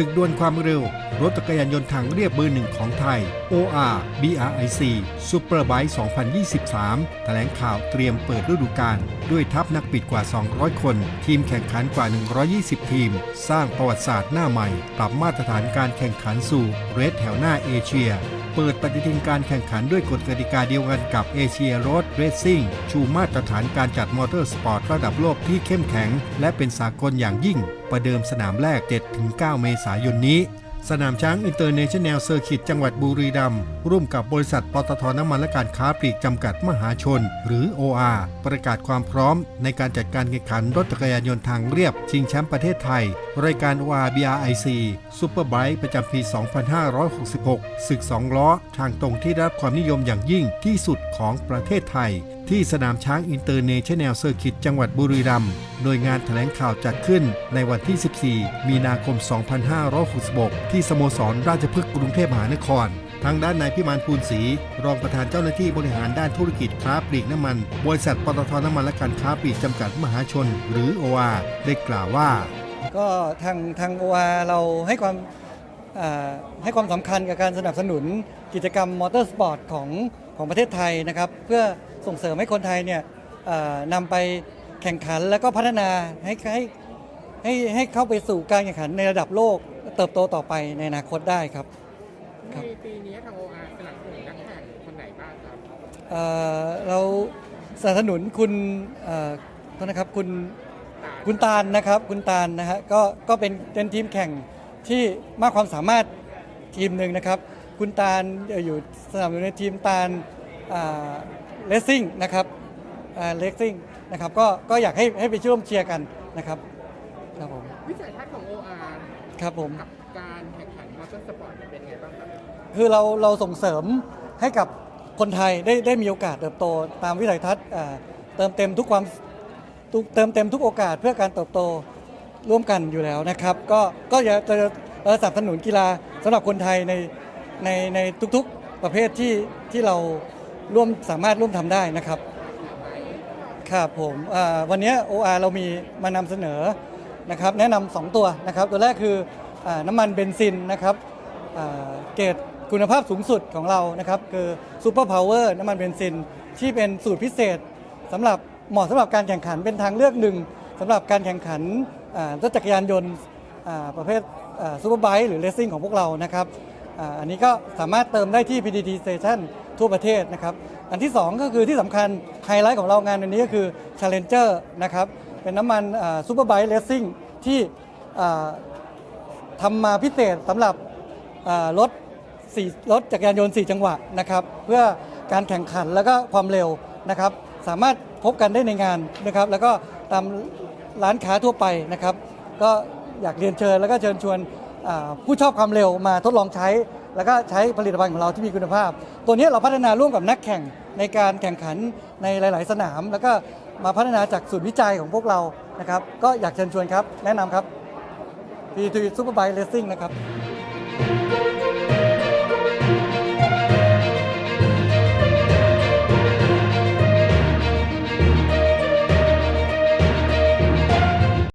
ศึกดวลความเร็ว รถจักรยานยนต์ทางเรียบเบอร์หนึ่งของไทย OR BRIC Superbike 2023 แถลงข่าวเตรียมเปิดฤดูกาลด้วยทัพนักบิดกว่า 200 คน ทีมแข่งขันกว่า 120 ทีม สร้างประวัติศาสตร์หน้าใหม่ ปรับมาตรฐานการแข่งขันสู่เรสแถวหน้าเอเชีย เปิดปฏิทินการแข่งขันด้วยกฎกติกาเดียวกันกับเอเชียรถเรซซิ่งชูมาตรฐานการจัดมอเตอร์สปอร์ตระดับโลกที่เข้มแข็ง และเป็นสากลอย่างยิ่ง ประเดิมสนามแรก 7-9 เมษายนนี้ สนามช้างอินเตอร์เนชั่นแนลเซอร์กิตจังหวัดบุรีรัมย์ร่วมกับบริษัทปตทน้ำมันและการค้าปลีกจำกัดมหาชน หรือ OR ประกาศความพร้อม ในการจัดการแข่งขันรถจักรยานยนต์ทางเรียบ ชิงแชมป์ประเทศไทย รายการ OR BRIC Superbike ประจำปี 2566 ศึก 2 ล้อ ทางตรงที่ได้รับความนิยมอย่างยิ่งที่สุดของประเทศไทย ที่สนามช้างอินเตอร์เนชั่นแนลเซอร์กิตจังหวัดบุรีรัมย์โดยงานแถลงข่าวจัดขึ้นในวันที่ 14 มีนาคม 2566 ที่สโมสรราชพฤกษ์กรุงเทพมหานคร ทางด้านนายพิมานภูลศรีรองประธานเจ้าหน้าที่บริหารด้านธุรกิจค้าปลีกน้ำมัน บริษัทปตทน้ำมันและการค้าปลีกจำกัดมหาชน หรือ OR ได้กล่าวว่า ก็ทางทางโอเราให้ความให้ความสำคัญกับการสนับสนุนกิจกรรมมอเตอร์สปอร์ตของของประเทศไทยนะครับ เพื่อ ส่งเสริมให้คนไทยเนี่ยอ่านำไปแข่งขันแล้วก็พัฒนาให้ให้ให้ให้เข้าไปสู่การแข่งขันในระดับโลกเติบโตต่อไปในอนาคตได้ครับในปีนี้ทาง OR สนับสนุนนักแข่งคนไหนบ้างครับเอ่อเราสนับสนุนคุณเอ่อโทษนะครับคุณ คุณตาลนะครับคุณตาลนะฮะก็ก็เป็นเป็นทีมแข่งที่มากความสามารถทีมหนึ่งนะครับ คุณตาลเอ่ออยู่สนับสนุนในทีมตาล เลสซิ่งนะครับเลสซิ่งนะครับก็ก็อยากให้ให้ไปช่วยร่วมเชียร์กันนะครับครับผมวิสัยทัศน์ของ OR ครับผมกับการแข่งขันมอเตอร์สปอร์ตเป็นไงบ้างครับคือเราเราส่งเสริมให้กับคนไทยได้ได้มีโอกาสเติบโตตามวิสัยทัศน์อ่าเติมเต็มทุกความทุกเติมเต็มทุกโอกาสเพื่อการเติบโตร่วมกันอยู่แล้วนะครับ ก็ก็จะจะเอ่อสนับสนุนกีฬาสำหรับคนไทยในในในทุกๆประเภทที่ที่เรา ร่วมสามารถร่วมทำได้นะครับครับผมวันนี้ OR เรามีมานำเสนอนะครับแนะนำสองตัวนะครับ ตัวแรกคืออน้ำมันเบนซินนะครับเกรดคุณภาพสูงสุดของเรานะครับคือซูเปอร์พาวเวอร์น้ำมันเบนซิน ที่เป็นสูตรพิเศษสำหรับเหมาะสำหรับการแข่งขันเป็นทางเลือกหนึ่งสำหรับการแข่งขันรถจักรยานยนต์ประเภทซูเปอร์ไบค์หรือเลสซิ่งของพวกเรานะครับอันนี้ก็สามารถเติมได้ที่ PDT Station ทั่วประเทศนะครับ อันที่ 2 ก็คือที่สำคัญไฮไลท์ของเรางานอันนี้ก็คือ Challenger นะครับ เป็นน้ำมันซูเปอร์ไบค์เลสซิ่งที่อ่าทำมาพิเศษสำหรับรถสี่รถจักรยานยนต์ 4 จังหวะนะครับ เพื่อการแข่งขันแล้วก็ความเร็วนะครับ สามารถพบกันได้ในงานนะครับ แล้วก็ตามร้านค้าทั่วไปนะครับ ก็อยากเรียนเชิญแล้วก็เชิญชวนผู้ชอบความเร็วมาทดลองใช้ แล้วก็ใช้ผลิตภัณฑ์ของเราที่มีคุณภาพ ตัวนี้เราพัฒนาร่วมกับนักแข่งในการแข่งขันในหลาย ๆ สนาม แล้วก็มาพัฒนาจากศูนย์วิจัยของพวกเรานะครับ ก็อยากเชิญชวนครับ แนะนำครับทีทีซูเปอร์ไบค์เลสซิ่งนะครับ